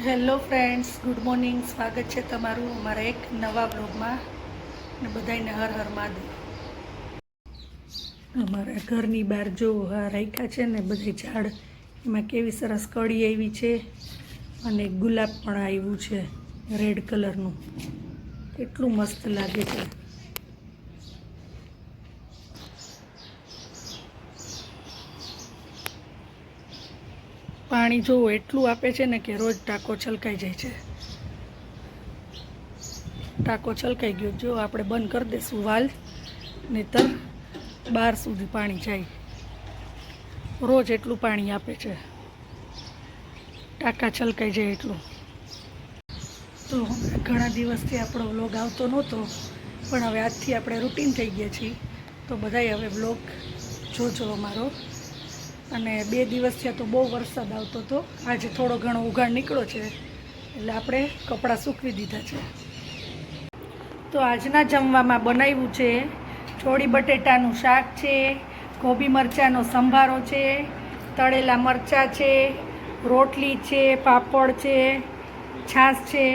Hello friends, good morning. સ્વાગત છે તમારું અમારા એક નવા બ્લોગમાં ને બધાને હર હર મહાદેવ. અમારા ઘરની બહાર જો આ રાખ્યા છે ને, બધી ઝાડ, એમાં કેવી સરસ કળી આવી છે અને ગુલાબ પણ આવ્યું છે, રેડ કલરનું. કેટલું મસ્ત લાગે છે. પાણી જો એટલું આપે છે ને કે રોજ ટાંકો છલકાઈ જાય છે. ટાંકો છલકાઈ ગયો જો, આપણે બંધ કરી દઈશું વાલ, નહીતર બાર સુધી પાણી જાય. રોજ એટલું પાણી આપે છે. ટાંકા છલકાઈ જાય એટલું. તો ઘણા દિવસથી આપણો વ્લોગ આવતો નહોતો, પણ હવે આજથી આપણે રૂટીન થઈ ગયા છીએ. તો બધાય હવે બ્લોગ જોજો અમારો. અને બે દિવસ થયા તો બહુ વરસાદ આવતો હતો. આજે થોડો ઘણો ઉઘાડ નીકળ્યો છે, એટલે આપણે કપડાં સૂકવી દીધા છે. તો આજના જમવામાં બનાવ્યું છે છોડી બટેટાનું શાક છે, ગોબી મરચાંનો સંભારો છે, તળેલા મરચાં છે, રોટલી છે, પાપડ છે, છાશ છે.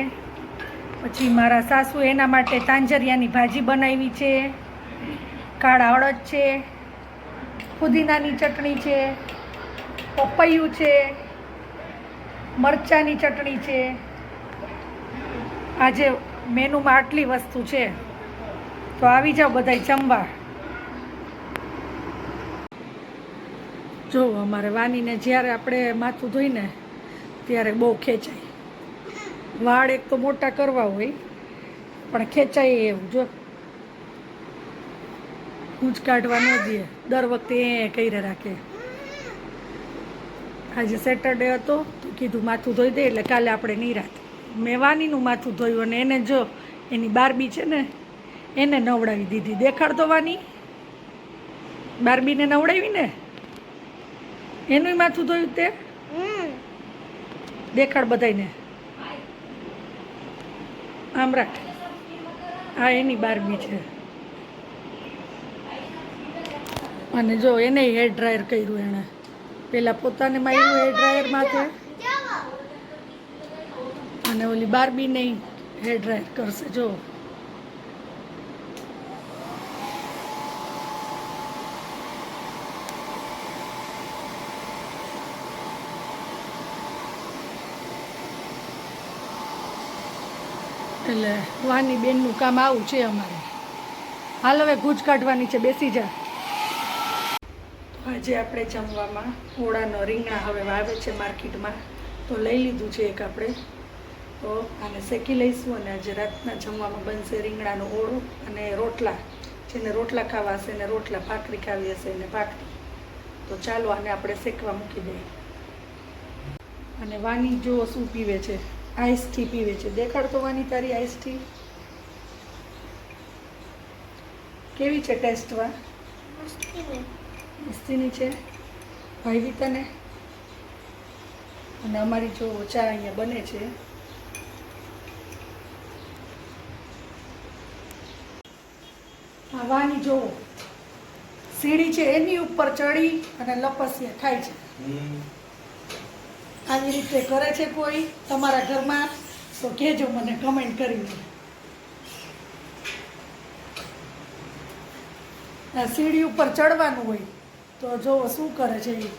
પછી મારા સાસુ એના માટે તાંજરિયાની ભાજી બનાવી છે, કાળા અડદ છે ફુદીનાની ચટણી છે, પપૈયું છે, મરચાંની ચટણી છે. આજે મેનુમાં આટલી વસ્તુ છે. તો આવી જાઓ બધાય જમવા જો, અમારે વાનીને જ્યારે આપણે માથું ધોઈને ત્યારે બહુ ખેંચાય. વાળ એક તો મોટા કરવા હોય, પણ ખેંચાય એવું, જો. ઊંચ કાઢવા ન દે દર વખતે એ કરે રાખે. આજે સેટરડે હતો તો કીધું માથું ધોઈ દે એટલે કાલે આપણે નિરાત મેં વાનીનું માથું ધોયું અને એને જો એની બારબી છે ને એને નવડાવી દીધી. દેખાડ ધોવાની બારબીને નવડાવી ને? એનું માથું ધોયું તે? દેખાડ બધાને આમ રાખ. આ એની બારબી છે. અને જો એને હેર ડ્રાયર કર્યું એણે. પેલા પોતાને માર્યું હેર ડ્રાયર માથે. અને ઓલી બારબીને હેર ડ્રાયર કરશે, જો. એટલે વાની બેનનું કામ આવું છે અમારે. હાલ હવે ગુજ કાઢવાની છે, બેસી જા. આજે આપણે જમવામાં ઓળાનો રીંગણા હવે વાવે છે માર્કેટમાં. તો લઈ લીધું છે એક આપણે. તો આને શેકી લઈશું અને આજે રાતના જમવામાં બનશે રીંગણાનો ઓળો અને રોટલા. જેને રોટલા ખાવા હશે ને રોટલા, ભાખરી ખાવી હશે ને ભાખરી. તો ચાલો આને આપણે શેકવા મૂકી દઈએ. અને વાની જો શું પીવે છે? આઈસ ટી પીવે છે. દેખાડ તો વાની તારી આઈસ ટી કેવી છે ટેસ્ટમાં મસ્તીની છે ભાઈ તને અને અમારી જો ચા અહીંયા બને છે. વાની જોવો સીડી છે એની ઉપર ચડી અને લપસિયા ખાય છે. આવી રીતે કરે છે કોઈ તમારા ઘરમાં તો કહેજો મને કમેન્ટ કરીને આ સીડી ઉપર ચડવાનું હોય. તો જોવો શું કરે છે એ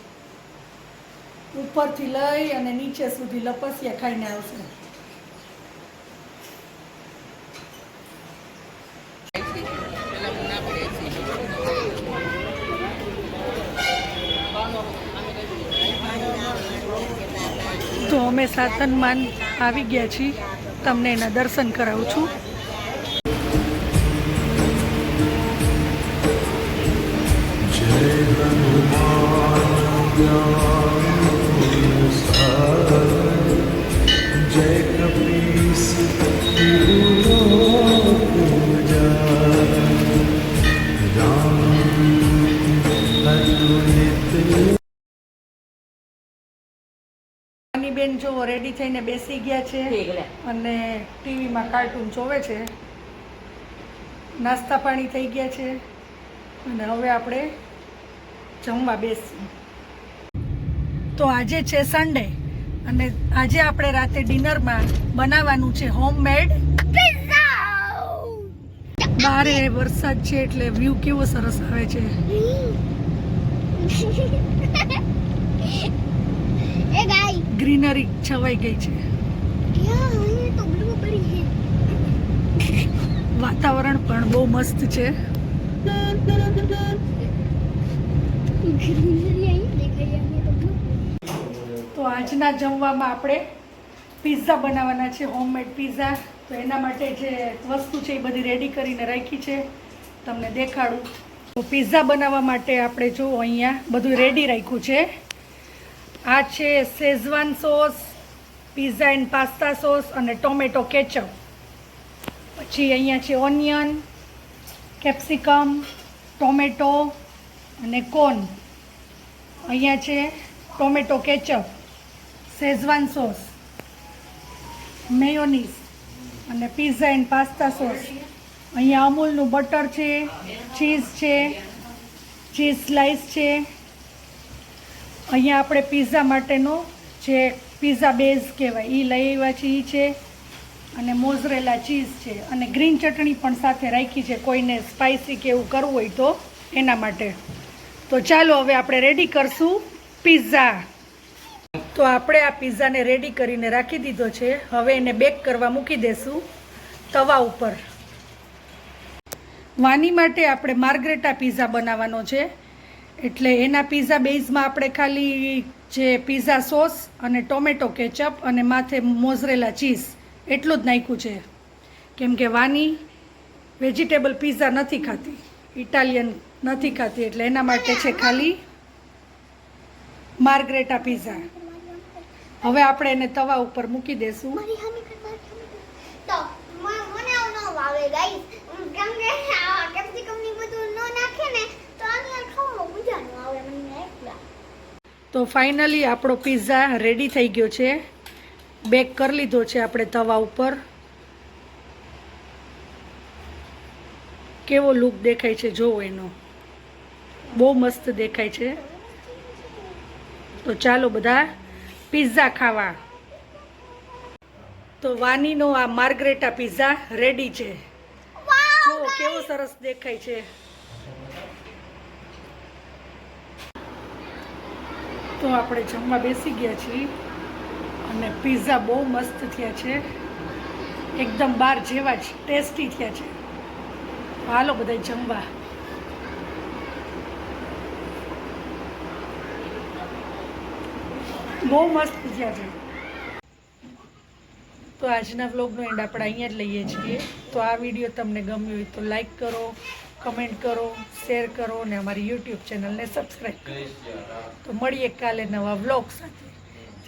ઉપરથી લઈ અને નીચે સુધી લપસિયા ખાઈને આવશે. તો અમે સાતનમાન આવી ગયા છીએ. તમને એના દર્શન કરાવું છું. બેન જો રેડી થઈને બેસી ગયા છે અને ટીવીમાં કાર્ટૂન જોવે છે. નાસ્તા પાણી થઈ ગયા છે. અને હવે આપણે જમવા બેસી તો આજે છે સન્ડે અને આજે આપણે રાતે ડિનરમાં બનાવવાનું છે હોમમેડ બારે વરસાદ છે એટલે વ્યૂ કેવો સરસ આવે છે. ગ્રીનરી છવાઈ ગઈ છે. વાતાવરણ પણ બહુ મસ્ત છે. ગ્રીનરી અહીં દેખાય અહીં તો blue. તો આજના જમવામાં આપણે પિઝા બનાવવાના છે હોમમેડ પિઝા તો એના માટે જે વસ્તુ છે એ બધી રેડી કરીને રાખી છે. તમને દેખાડું. તો પિઝા બનાવવા માટે આપણે જો અહીંયા બધું રેડી રાખ્યું છે. આ છે Schezwan sauce pizza and pasta sauce અને ટોમેટો કેચઅપ પછી અહીંયા છે ઓનિયન કેપ્સિકમ ટોમેટો અને કોર્ન અહીંયા છે tomato ketchup Schezwan sauce, mayonnaise અને પીઝા એન્ડ પાસ્તા સોસ. અહીંયા અમૂલનું બટર છે, ચીઝ છે, ચીઝ સ્લાઈસ છે. અહીંયા આપણે પીઝા માટેનો જે પીઝા બેઝ કહેવાય એ લઈ આવ્યા છે એ છે. અને મોઝરેલા ચીઝ છે. અને ગ્રીન ચટણી પણ સાથે રાખી છે, કોઈને સ્પાઇસી કે એવું કરવું હોય તો એના માટે. તો ચાલો હવે આપણે રેડી કરશું પિઝા તો આપણે આ પિઝાને રેડી કરીને રાખી દીધો છે. હવે એને બેક કરવા મૂકી દેશું. તવા ઉપર. વાની માટે આપણે માર્ગરેટા પિઝા બનાવવાનો છે. એટલે એના પિઝા બેઝમાં આપણે ખાલી જે પિઝા સોસ અને ટોમેટો કેચઅપ અને માથે મોઝરેલા ચીઝ એટલું જ નાખ્યું છે. કેમ કે વાની વેજીટેબલ પિઝા નથી ખાતી. ઇટાલિયન નથી ખાતી. એટલે એના માટે છે ખાલી માર્ગરેટા પિઝા. હવે આપણે એને તવા ઉપર મૂકી દેશું. તો મને આવું ન ભાવે ગાઈસ કેમ કે કેપ્સિકમની બધું ન નાખે ને તો આની ખાવામાં મજા ન આવે મને એકલા. તો ફાઇનલી આપણો પિઝા રેડી થઈ ગયો છે. બેક કરી લીધો છે આપણે તવા ઉપર. કેવો લુક દેખાય છે જોવો એનો. બહુ મસ્ત દેખાય છે. તો ચાલો બધા પિઝા ખાવા. તો વાનીનો આ માર્ગરેટા પિઝા રેડી છે. જુઓ કેવો સરસ દેખાય છે. તો આપણે જમવા બેસી ગયા છીએ અને પિઝા બહુ મસ્ત થયા છે. એકદમ બાર જેવા જ ટેસ્ટી થયા છે. હાલો બધા જમવા. બહુ મસ્ત થયા છે. તો આજના વ્લોગનો એન્ડ આપણે અહીંયા જ લઈએ છીએ. તો આ વીડિયો તમને ગમ્યો હોય તો લાઈક કરો કમેન્ટ કરો શેર કરો અને અમારી યુટ્યુબ ચેનલને સબસ્ક્રાઈબ કરો. તો મળીએ કાલે નવા વ્લોગ સાથે.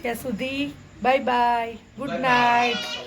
ત્યાં સુધી બાય બાય ગુડ નાઇટ